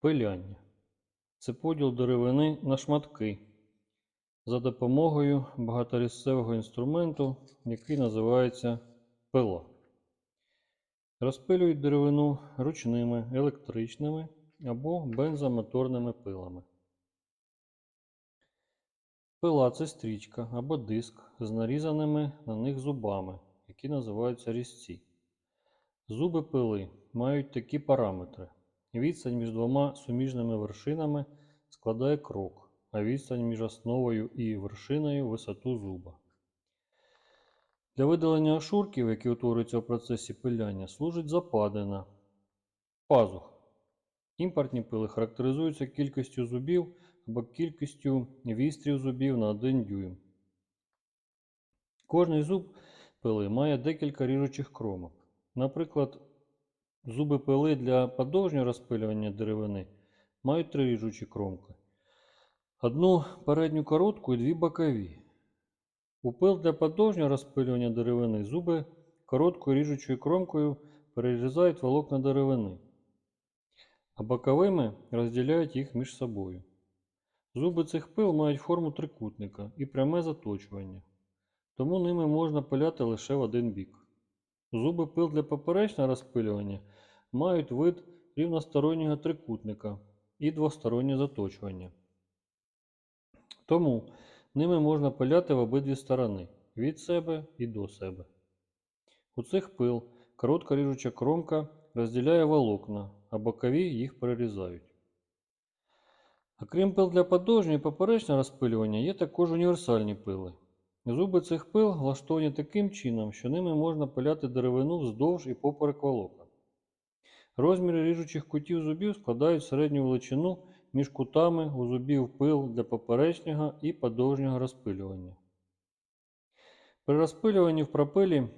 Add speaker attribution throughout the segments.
Speaker 1: Пиляння. Це поділ деревини на шматки за допомогою багаторізцевого інструменту, який називається пила. Розпилюють деревину ручними, електричними або бензомоторними пилами. Пила це стрічка або диск з нарізаними на них зубами, які називаються різці. Зуби пили мають такі параметри. Відстань між двома суміжними вершинами складає крок, а відстань між основою і вершиною висоту зуба. Для видалення ошурків, які утворюються в процесі пиляння, служить западина пазух. Імпортні пили характеризуються кількістю зубів або кількістю вістрів зубів на 1 дюйм. Кожний зуб пили має декілька ріжучих кромок. Наприклад, зуби пили для подовжнього розпилювання деревини мають три ріжучі кромки. Одну передню коротку і дві бокові. У пил для подовжнього розпилювання деревини зуби короткою ріжучою кромкою перерізають волокна деревини, а боковими розділяють їх між собою. Зуби цих пил мають форму трикутника і пряме заточування, тому ними можна пиляти лише в один бік. Зуби пил для поперечного розпилювання мають вид рівностороннього трикутника і двостороннє заточування. Тому ними можна пиляти в обидві сторони від себе і до себе. У цих пил коротка ріжуча кромка розділяє волокна, а бокові їх перерізають. Окрім пил для подовжнього і поперечного розпилювання, є також універсальні пили. Зуби цих пил влаштовані таким чином, що ними можна пиляти деревину вздовж і поперек волокон. Розміри ріжучих кутів зубів складають середню величину між кутами у зубів пил для поперечного і подовжнього розпилювання. При розпилюванні в пропилі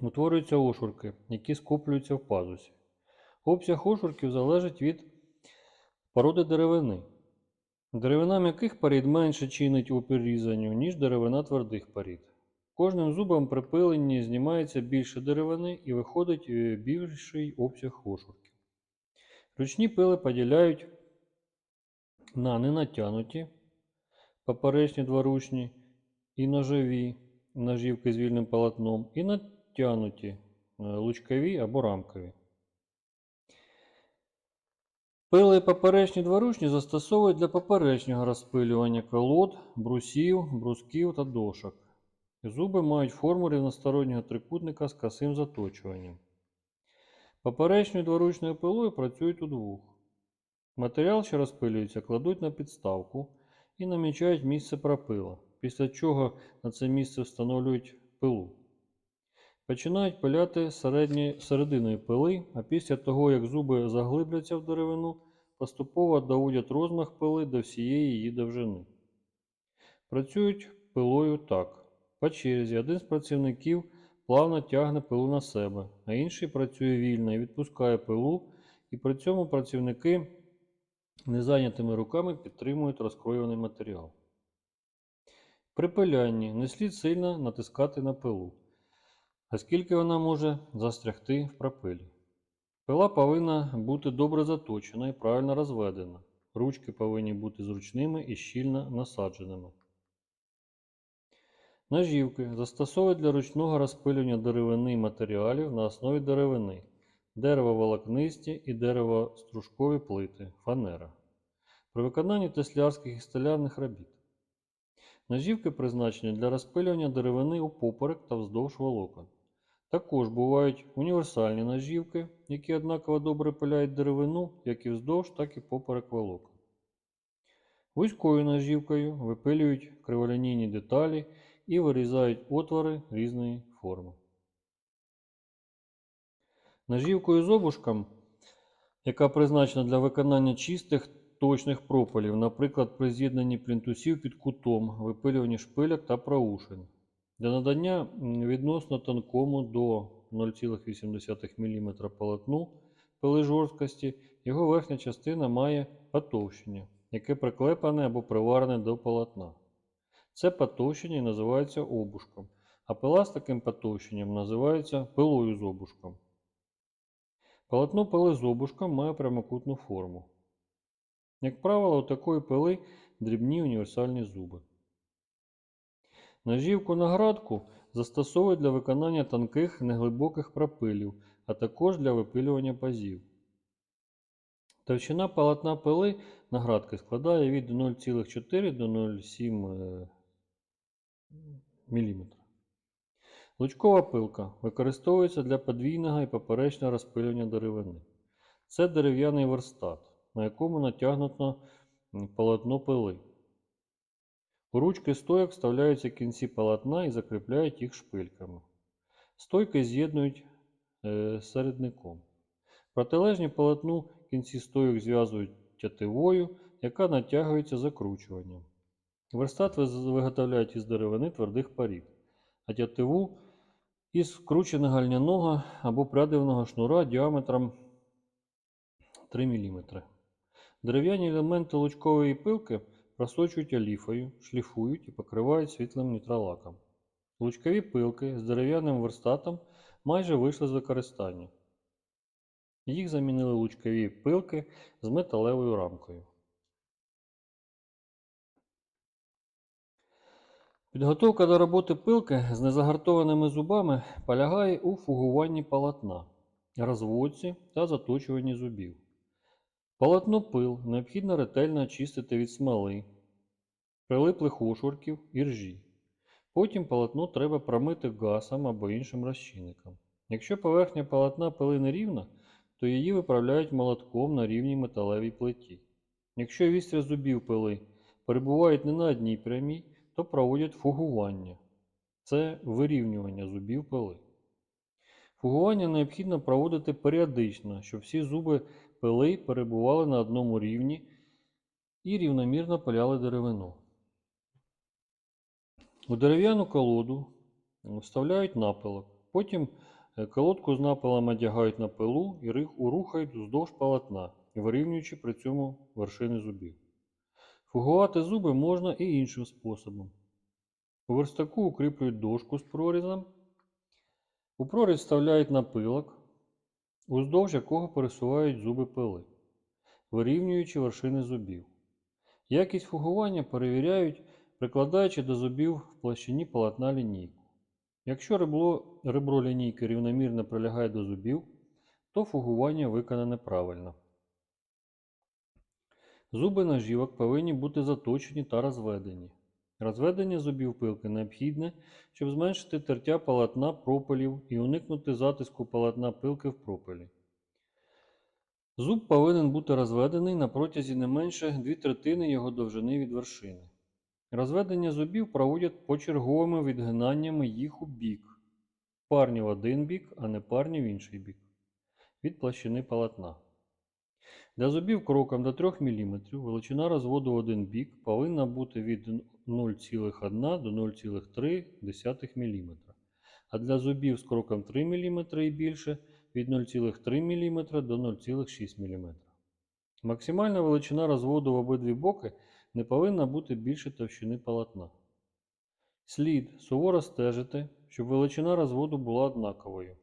Speaker 1: утворюються ошурки, які скоплюються в пазусі. Обсяг ошурків залежить від породи деревини. Деревина м'яких порід менше чинить опір різанню, ніж деревина твердих порід. Кожним зубом при пиленні знімається більше деревини і виходить е, більший обсяг ошурків. Ручні пили поділяють на ненатянуті, поперечні дворучні і ножові ножівки з вільним полотном, і натянуті е, лучкові або рамкові. Пили поперечні дворучні застосовують для поперечнього розпилювання колод, брусів, брусків та дошок. Зуби мають форму рівностороннього трикутника з косим заточуванням. Поперечною дворучною пилою працюють удвох. Матеріал, що розпилюється, кладуть на підставку і намічають місце пропила, після чого на це місце встановлюють пилу. Починають пиляти середні, серединою пили, а після того, як зуби заглибляться в деревину, поступово доводять розмах пили до всієї її довжини. Працюють пилою так. По черзі один з працівників плавно тягне пилу на себе, а інший працює вільно і відпускає пилу, і при цьому працівники незайнятими руками підтримують розкроюваний матеріал. При пилянні не слід сильно натискати на пилу, оскільки вона може застрягти в пропилі. Пила повинна бути добре заточена і правильно розведена. Ручки повинні бути зручними і щільно насадженими. Ножівки застосовують для ручного розпилювання деревини матеріалів на основі деревини, деревоволокнисті і деревостружкові плити, фанера. При виконанні теслярських і столярних робіт. Ножівки призначені для розпилювання деревини упоперек та вздовж волокон. Також бувають універсальні ножівки, які однаково добре пиляють деревину як і вздовж, так і поперек волокон. Вузькою ножівкою випилюють криволінійні деталі і вирізають отвори різної форми. Ножівкою з обушком, яка призначена для виконання чистих точних пропалів, наприклад, при з'єднанні плінтусів під кутом, випилюванні шпиляк та проушин. Для надання відносно тонкому до 0,8 мм полотну пили жорсткості, його верхня частина має потовщення, яке приклепане або приварене до полотна. Це потовщення називається обушком, а пила з таким потовщенням називається пилою з обушком. Полотно пили з обушком має прямокутну форму. Як правило, у такої пили дрібні універсальні зуби. Ножівку наградку застосовують для виконання тонких неглибоких пропилів, а також для випилювання пазів. Товщина полотна пили наградки складає від 0,4 до 0,7 мм. Лучкова пилка використовується для подвійного і поперечного розпилювання деревини. Це дерев'яний верстат, на якому натягнуто полотно пили. Ручки стойок вставляються кінці полотна і закріпляють їх шпильками. Стойки з'єднують е, середником. Протилежні полотну кінці стойок зв'язують тятивою, яка натягується закручуванням. Верстат виготовляють із деревини твердих порід, а тятиву із вкрученого гальняного або прядивного шнура діаметром 3 мм. Дерев'яні елементи лучкової пилки просочують оліфою, шліфують і покривають світлим нітролаком. Лучкові пилки з дерев'яним верстатом майже вийшли з використання. Їх замінили лучкові пилки з металевою рамкою. Підготовка до роботи пилки з незагартованими зубами полягає у фугуванні полотна, розводці та заточуванні зубів. Полотно пил необхідно ретельно очистити від смоли, прилиплих ошурків і ржі. Потім полотно треба промити газом або іншим розчинником. Якщо поверхня полотна пили нерівна, то її виправляють молотком на рівній металевій плиті. Якщо вістря зубів пили перебувають не на одній прямій, то проводять фугування. Це вирівнювання зубів пили. Фугування необхідно проводити періодично, щоб всі зуби пили перебували на одному рівні і рівномірно пиляли деревину. У дерев'яну колоду вставляють напилок. Потім е, колодку з напилом одягають на пилу і урухають вздовж полотна, вирівнюючи при цьому вершини зубів. Фугувати зуби можна і іншим способом. У верстаку укріплюють дошку з прорізом. У проріз вставляють напилок, уздовж якого пересувають зуби пили, вирівнюючи вершини зубів. Якість фугування перевіряють, прикладаючи до зубів в площині полотна лінійку. Якщо ребро, ребро лінійки рівномірно прилягає до зубів, то фугування виконане правильно. Зуби ножівок повинні бути заточені та розведені. Розведення зубів пилки необхідне, щоб зменшити тертя полотна пропилів і уникнути затиску полотна пилки в пропилі. Зуб повинен бути розведений на протязі не менше 2 третини його довжини від вершини. Розведення зубів проводять почерговими відгинаннями їх у бік. Парні в один бік, а не парні в інший бік. Від площини полотна. Для зубів кроком до 3 мм величина розводу в один бік повинна бути від 0,1 до 0,3 мм, а для зубів з кроком 3 мм і більше від 0,3 мм до 0,6 мм. Максимальна величина розводу в обидві боки не повинна бути більше товщини полотна. Слід суворо стежити, щоб величина розводу була однаковою,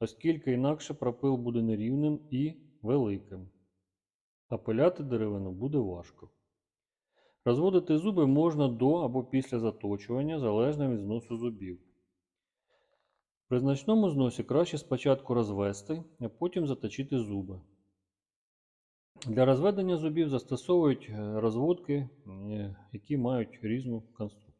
Speaker 1: оскільки інакше пропил буде нерівним і великим а пиляти деревину буде важко. Розводити зуби можна до або після заточування, залежно від зносу зубів. При значному зносі краще спочатку розвести, а потім заточити зуби. Для розведення зубів застосовують е, розводки, е, які мають різну конструкцію.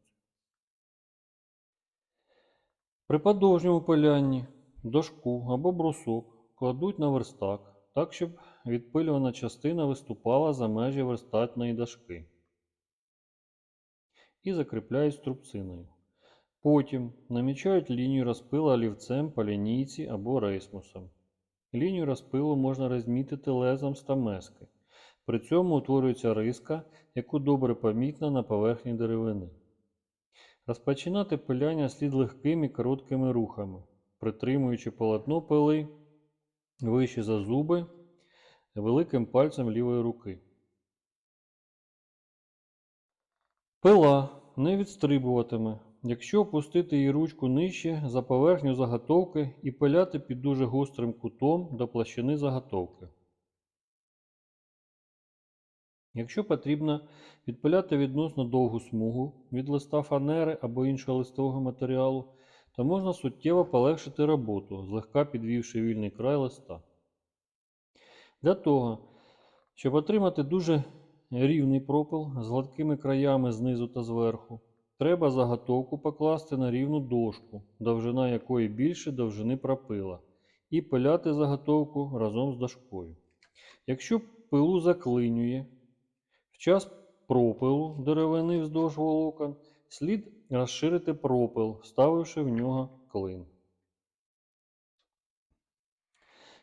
Speaker 1: При подовжньому пилянні дошку або брусок кладуть на верстак так, щоб відпилювана частина виступала за межі верстатної дошки і закріпляють струбциною. Потім намічають лінію розпилу олівцем по лінійці або рейсмусом. Лінію розпилу можна розмітити лезом стамески. При цьому утворюється риска, яку добре помітно на поверхні деревини. Розпочинати пиляння слід легкими короткими рухами, притримуючи полотно пили вище за зуби великим пальцем лівої руки. Пила не відстрибуватиме, якщо опустити її ручку нижче за поверхню заготовки і пиляти під дуже гострим кутом до площини заготовки. Якщо потрібно відпиляти відносно довгу смугу від листа фанери або іншого листового матеріалу, то можна суттєво полегшити роботу, злегка підвівши вільний край листа. Для того, щоб отримати дуже рівний пропил з гладкими краями знизу та зверху, треба заготовку покласти на рівну дошку, довжина якої більше довжини пропила, і пиляти заготовку разом з дошкою. Якщо пилу заклинює, в час пропилу деревини вздовж волокон слід розширити пропил, вставивши в нього клин.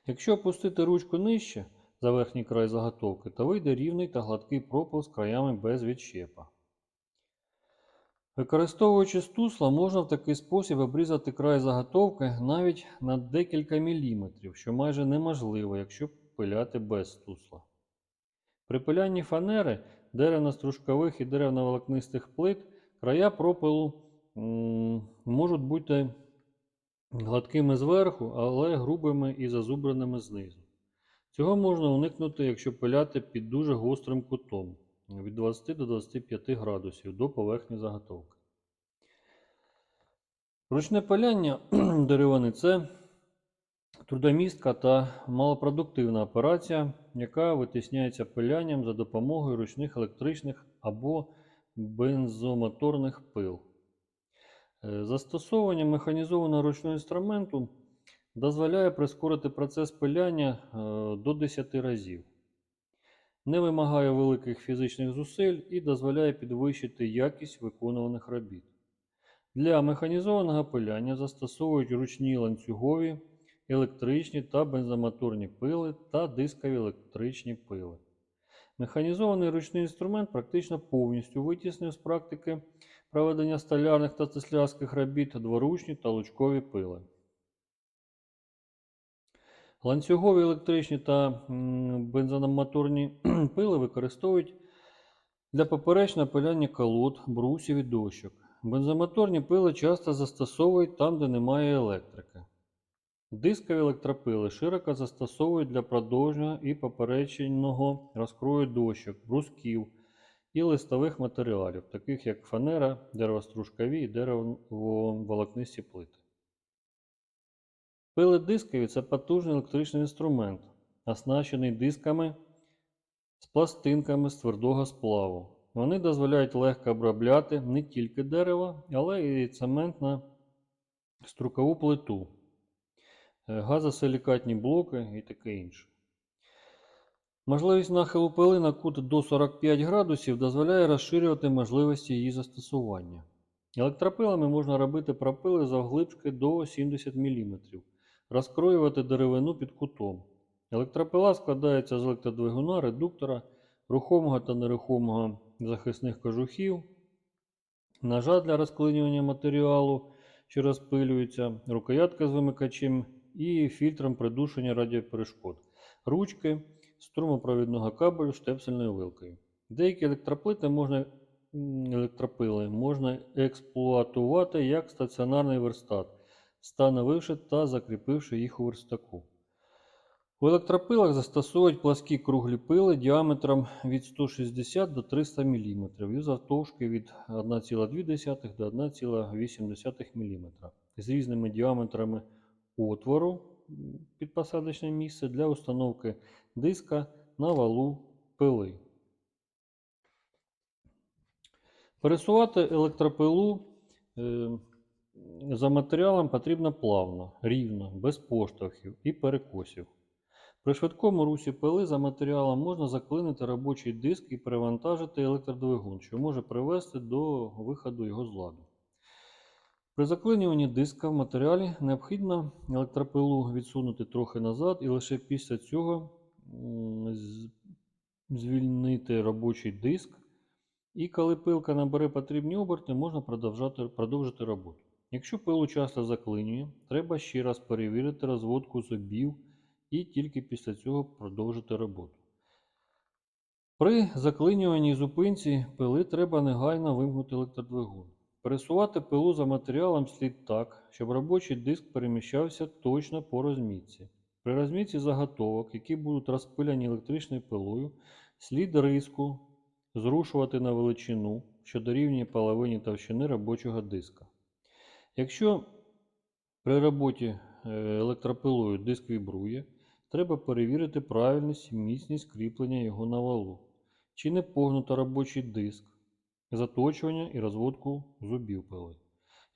Speaker 1: Якщо опустити ручку нижче за верхній край заготовки, то вийде рівний та гладкий пропил з краями без відщепа. Використовуючи стусла, можна в такий спосіб обрізати край заготовки навіть на декілька міліметрів, що майже неможливо, якщо пиляти без стусла. При пилянні фанери, деревно-стружкових і деревно-волокнистих плит края пропилу можуть бути гладкими зверху, але грубими і зазубреними знизу. Цього можна уникнути, якщо пиляти під дуже гострим кутом від 20 до 25 градусів до поверхні заготовки. Ручне пиляння деревини це трудомістка та малопродуктивна операція, яка витісняється пилянням за допомогою ручних електричних або бензомоторних пил. Е, Застосовування механізованого ручного інструменту дозволяє прискорити процес пиляння е, до 10 разів. Не вимагає великих фізичних зусиль і дозволяє підвищити якість виконуваних робіт. Для механізованого пиляння застосовують ручні ланцюгові, електричні та бензомоторні пили та дискові електричні пили. Механізований ручний інструмент практично повністю витіснив з практики проведення столярних та теслярських робіт дворучні та лучкові пили. Ланцюгові електричні та м, бензомоторні пили використовують для поперечного пиляння колод, брусів і дощок. Бензомоторні пили часто застосовують там, де немає електрики. Дискові електропили широко застосовують для продовження і поперечного розкрою дощок, брусків і листових матеріалів, таких як фанера, деревостружкові і деревоволокнисті плити. Пили дискові це потужний електричний інструмент, оснащений дисками з пластинками з твердого сплаву. Вони дозволяють легко обробляти не тільки дерево, але і цементно струкову плиту, газосилікатні блоки і таке інше. Можливість нахилу пили на кут до 45 градусів дозволяє розширювати можливості її застосування. Електропилами можна робити пропили завглибшки до 70 мм, розкроювати деревину під кутом. Електропила складається з електродвигуна, редуктора, рухомого та нерухомого захисних кожухів, ножа для розклинювання матеріалу, що розпилюється, рукоятка з вимикачем і фільтром придушення радіоперешкод, ручки, струмопровідного кабелю штепсельною вилкою. Деякі електроплити можна, електропили можна експлуатувати як стаціонарний верстат, встановивши та закріпивши їх у верстаку. У електропилах застосовують пласкі круглі пили діаметром від 160 до 300 мм і завтовшки від 1,2 до 1,8 мм з різними діаметрами отвору під посадочне місце для установки диска на валу пили. Пересувати електропилу е, за матеріалом потрібно плавно, рівно, без поштовхів і перекосів. При швидкому русі пили за матеріалом можна заклинити робочий диск і перевантажити електродвигун, що може привести до виходу його з ладу. При заклинюванні диска в матеріалі необхідно електропилу відсунути трохи назад і лише після цього звільнити робочий диск. І коли пилка набере потрібні оберти, можна продовжити роботу. Якщо пилу часто заклинює, треба ще раз перевірити розводку зубів і тільки після цього продовжити роботу. При заклинюваній зупинці пили треба негайно вимкнути електродвигун. Пересувати пилу за матеріалом слід так, щоб робочий диск переміщався точно по розмітці. При розмітці заготовок, які будуть розпиляні електричною пилою, слід риску зрушувати на величину, що дорівнює половині товщини робочого диска. Якщо при роботі е, електропилою диск вібрує, треба перевірити правильність і міцність кріплення його на валу. Чи не погнуто робочий диск, заточування і розводку зубів пили.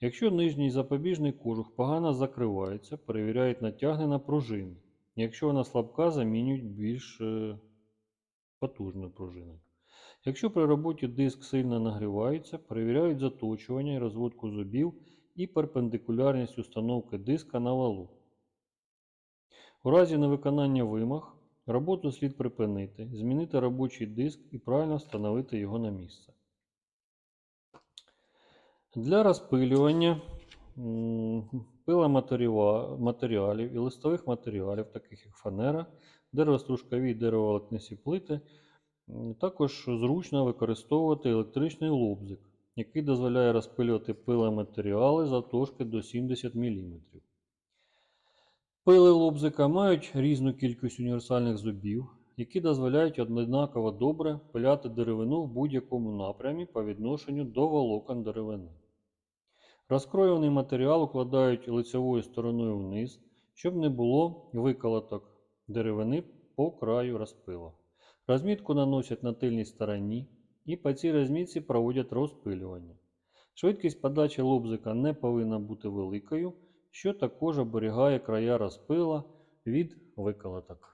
Speaker 1: Якщо нижній запобіжний кожух погано закривається, перевіряють натягнення пружини. Якщо вона слабка, замінюють більш е, потужною пружиною. Якщо при роботі диск сильно нагрівається, перевіряють заточування і розводку зубів і перпендикулярність установки диска на валу. У разі невиконання вимог роботу слід припинити, змінити робочий диск і правильно встановити його на місце. Для розпилювання пиломатеріала- матеріалів і листових матеріалів, таких як фанера, деревостружкові і деревоволокнисті плити, також зручно використовувати електричний лобзик, який дозволяє розпилювати пиломатеріали завтовшки до 70 мм. Пили лобзика мають різну кількість універсальних зубів, які дозволяють однаково добре пиляти деревину в будь-якому напрямі по відношенню до волокон деревини. Розкроюваний матеріал укладають лицевою стороною вниз, щоб не було виколоток деревини по краю розпила. Розмітку наносять на тильній стороні і по цій розмітці проводять розпилювання. Швидкість подачі лобзика не повинна бути великою, що також оберігає края розпила від виколоток.